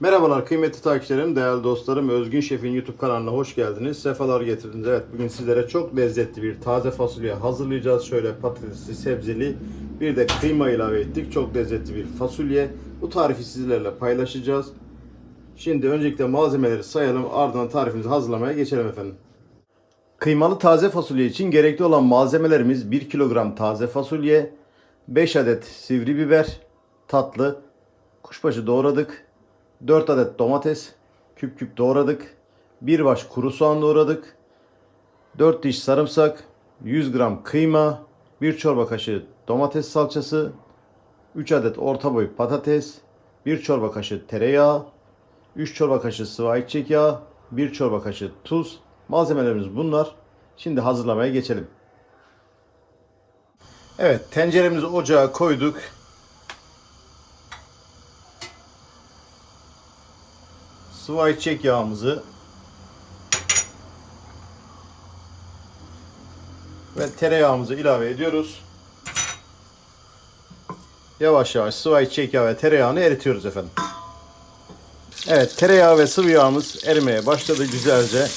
Merhabalar kıymetli takipçilerim, değerli dostlarım. Özgün Şef'in YouTube kanalına hoş geldiniz. Sefalar getirdiniz. Evet bugün sizlere çok lezzetli bir taze fasulye hazırlayacağız. Şöyle patatesli, sebzeli bir de kıyma ilave ettik. Çok lezzetli bir fasulye. Bu tarifi sizlerle paylaşacağız. Şimdi öncelikle malzemeleri sayalım. Ardından tarifimizi hazırlamaya geçelim efendim. Kıymalı taze fasulye için gerekli olan malzemelerimiz 1 kilogram taze fasulye, 5 adet sivri biber, tatlı, kuşbaşı doğradık, 4 adet domates, küp küp doğradık, 1 baş kuru soğan doğradık, 4 diş sarımsak, 100 gram kıyma, 1 çorba kaşığı domates salçası, 3 adet orta boy patates, 1 çorba kaşığı tereyağı, 3 çorba kaşığı sıvı ayçiçek yağı, 1 çorba kaşığı tuz. Malzemelerimiz bunlar. Şimdi hazırlamaya geçelim. Evet, tenceremizi ocağa koyduk. Sıvı ayçiçek yağımızı ve tereyağımızı ilave ediyoruz. Yavaş yavaş sıvı ayçiçek yağı ve tereyağını eritiyoruz efendim. Evet tereyağı ve sıvı yağımız erimeye başladı güzelce.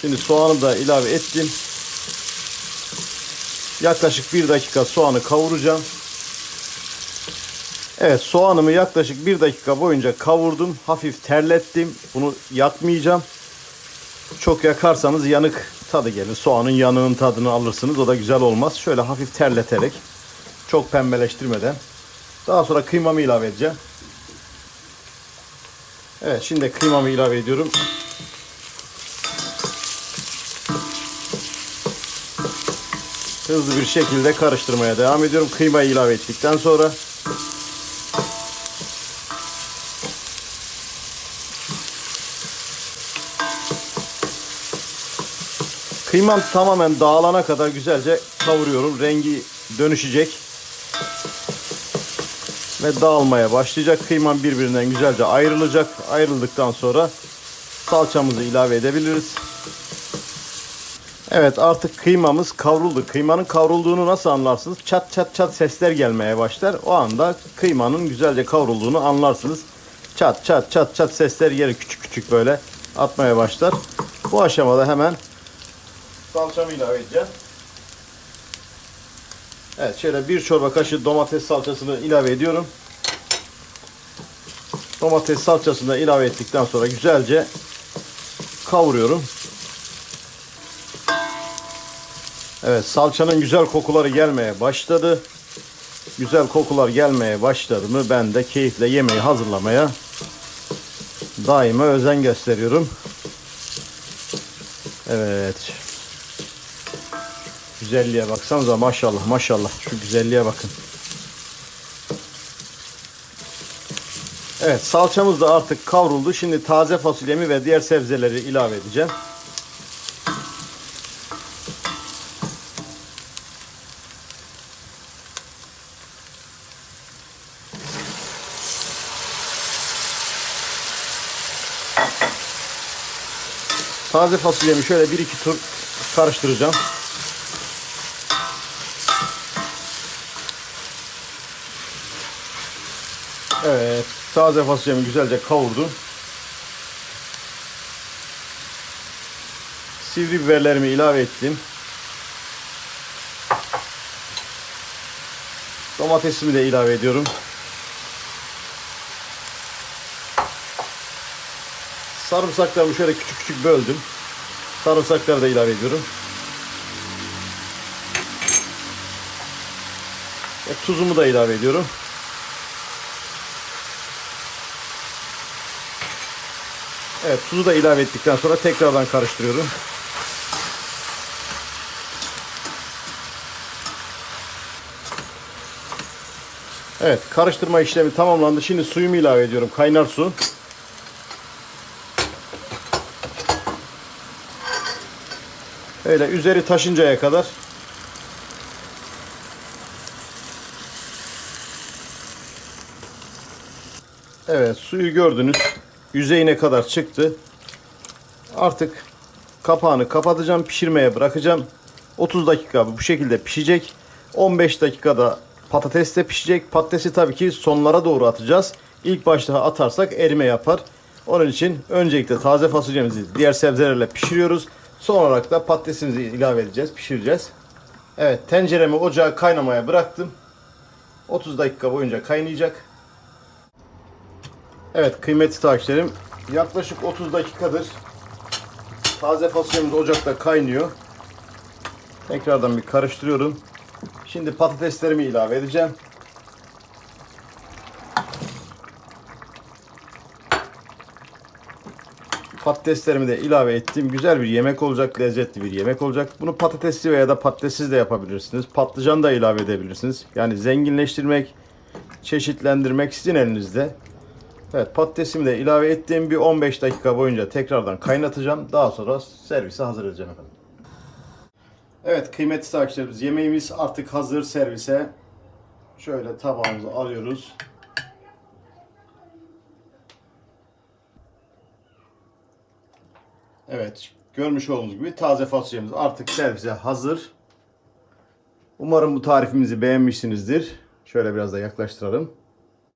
Şimdi soğanı da ilave ettim. Yaklaşık bir dakika soğanı kavuracağım. Evet soğanımı yaklaşık bir dakika boyunca kavurdum. Hafif terlettim. Bunu yakmayacağım. Çok yakarsanız yanık tadı gelir. Soğanın yanığın tadını alırsınız. O da güzel olmaz. Şöyle hafif terleterek çok pembeleştirmeden. Daha sonra kıymamı ilave edeceğim. Evet şimdi kıymamı ilave ediyorum. Hızlı bir şekilde karıştırmaya devam ediyorum. Kıymayı ilave ettikten sonra Kıymam tamamen dağılana kadar güzelce kavuruyorum. Rengi dönüşecek. Ve dağılmaya başlayacak. Kıymam birbirinden güzelce ayrılacak. Ayrıldıktan sonra salçamızı ilave edebiliriz. Evet artık kıymamız kavruldu. Kıymanın kavrulduğunu nasıl anlarsınız? Çat çat çat sesler gelmeye başlar. O anda kıymanın güzelce kavrulduğunu anlarsınız. Çat çat çat çat sesler yeri küçük küçük böyle atmaya başlar. Bu aşamada hemen salçamı ilave edeceğim. Evet şöyle bir çorba kaşığı domates salçasını ilave ediyorum. Domates salçasını da ilave ettikten sonra güzelce kavuruyorum. Evet salçanın güzel kokuları gelmeye başladı. Güzel kokular gelmeye başladı mı ben de keyifle yemeği hazırlamaya daima özen gösteriyorum. Evet. Güzelliğe baksanıza maşallah maşallah şu güzelliğe bakın. Evet salçamız da artık kavruldu. Şimdi taze fasulyemi ve diğer sebzeleri ilave edeceğim. Taze fasulyemi şöyle bir iki tur karıştıracağım. Evet, taze fasulyemi güzelce kavurdum. Sivri biberlerimi ilave ettim. Domatesimi de ilave ediyorum. Sarımsaklarımı şöyle küçük küçük böldüm. Sarımsakları da ilave ediyorum. Ve tuzumu da ilave ediyorum. Evet tuzu da ilave ettikten sonra tekrardan karıştırıyorum. Evet karıştırma işlemi tamamlandı. Şimdi suyumu ilave ediyorum. Kaynar su. Öyle üzeri taşıncaya kadar Evet suyu gördünüz. Yüzeyine kadar çıktı. Artık kapağını kapatacağım. Pişirmeye bırakacağım. 30 dakika bu şekilde pişecek. 15 dakikada patates de pişecek. Patatesi tabii ki sonlara doğru atacağız. İlk başta atarsak erime yapar. Onun için öncelikle taze fasulyemizi diğer sebzelerle pişiriyoruz. Son olarak da patatesimizi ilave edeceğiz, pişireceğiz. Evet, tenceremi ocağa kaynamaya bıraktım. 30 dakika boyunca kaynayacak. Evet kıymetli takipçilerim yaklaşık 30 dakikadır taze fasulyemiz ocakta kaynıyor. Tekrardan bir karıştırıyorum. Şimdi patateslerimi ilave edeceğim. Patateslerimi de ilave ettim. Güzel bir yemek olacak, lezzetli bir yemek olacak. Bunu patatesli veya da patatessiz de yapabilirsiniz. Patlıcan da ilave edebilirsiniz. Yani zenginleştirmek, çeşitlendirmek sizin elinizde. Evet patatesimi de ilave ettiğim bir 15 dakika boyunca tekrardan kaynatacağım. Daha sonra servise hazır edeceğim efendim. Evet kıymetli takipçilerimiz yemeğimiz artık hazır servise. Şöyle tabağımızı alıyoruz. Evet görmüş olduğunuz gibi taze fasulyemiz artık servise hazır. Umarım bu tarifimizi beğenmişsinizdir. Şöyle biraz da yaklaştıralım.